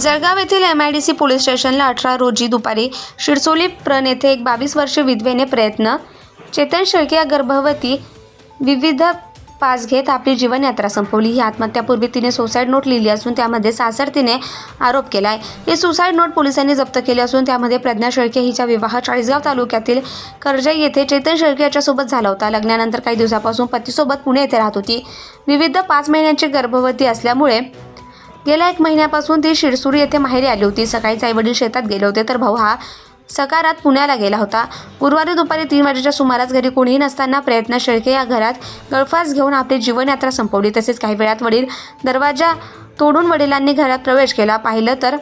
जळगाव येथील M I D C police स्टेशनला अठरा रोजी दुपारी शिरसोली प्रण येथे एक बावीस वर्ष विधवेने प्रयत्न. चेतन शेळके या गर्भवती विविध पास घेत आपली जीवनयात्रा संपवली. ही आत्महत्यापूर्वी तिने सुसाईड नोट लिहिली असून त्यामध्ये सासर तिने आरोप केला आहे ही सुसाईड नोट पोलिसांनी जप्त केली असून त्यामध्ये प्रज्ञा शेळके हिचा विवाह चाळीसगाव तालुक्यातील कर्जई येथे चेतन शेळके याच्यासोबत झाला होता. लग्नानंतर काही दिवसापासून पतीसोबत पुणे येथे राहत होती. विविध पाच महिन्यांची गर्भवती असल्यामुळे गेल्या एक महिन्यापासून ती शिरसुरी येथे माहेरी आली होती. सकाळीच आईवडील शेतात गेले होते. तर भाऊ हा सकारात पुण्याला गेला होता. गुरुवारी दुपारी तीन वाजेच्या सुमारास घरी कोणीही नसताना प्रयत्न शेळके या घरात गळफास घेऊन आपली जीवनयात्रा संपवली. तसेच काही वेळात वडील दरवाजा तोडून वडिलांनी घरात प्रवेश केला. पाहिलं तर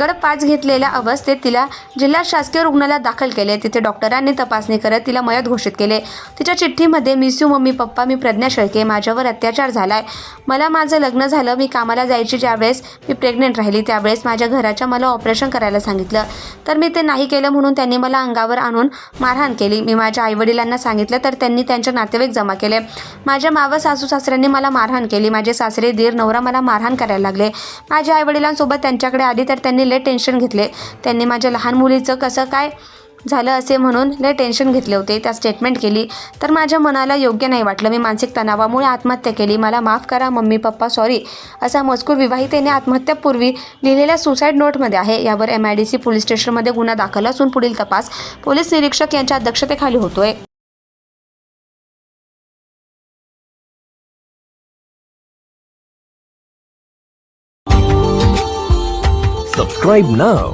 गडपाच घेतलेल्या अवस्थेत तिला जिल्हा शासकीय रुग्णालयात दाखल केले. तिथे डॉक्टरांनी तपासणी करत तिला मयत घोषित केले. तिच्या चिठ्ठीमध्ये मिस यू मम्मी पप्पा मी प्रज्ञा शेळके माझ्यावर अत्याचार झालाय. मला माझं लग्न झालं. मी कामाला जायची ज्यावेळेस मी प्रेग्नेंट राहिली त्यावेळेस माझ्या घराच्या मला ऑपरेशन करायला सांगितलं. तर मी ते नाही केलं म्हणून त्यांनी मला अंगावर आणून मारहाण केली. मी माझ्या आईवडिलांना सांगितलं तर त्यांनी त्यांचे नातेवाईक जमा केले. माझ्या मावा सासू सासऱ्यांनी मला मारहाण केली. माझे सासरे दीर नवरा मला मारहाण करायला लागले. माझ्या आईवडिलांसोबत त्यांच्याकडे आली तर त्यांनी लय टेन्शन घेतले. त्यांनी माझ्या लहान मुलीचं कसं काय झालं असे म्हणून लय टेन्शन घेतले होते. त्या स्टेटमेंट केली. तर माझ्या मनाला योग्य नाही वाटलं. मी मानसिक तणावामुळे आत्महत्या केली. मला माफ करा मम्मी पप्पा सॉरी असा मजकूर विवाहितेने आत्महत्यापूर्वी लिहिलेल्या सुसाईड नोटमध्ये आहे. यावर M I D C police स्टेशनमध्ये गुन्हा दाखल असून पुढील तपास पोलीस निरीक्षक यांच्या अध्यक्षतेखाली होतोय. Subscribe now.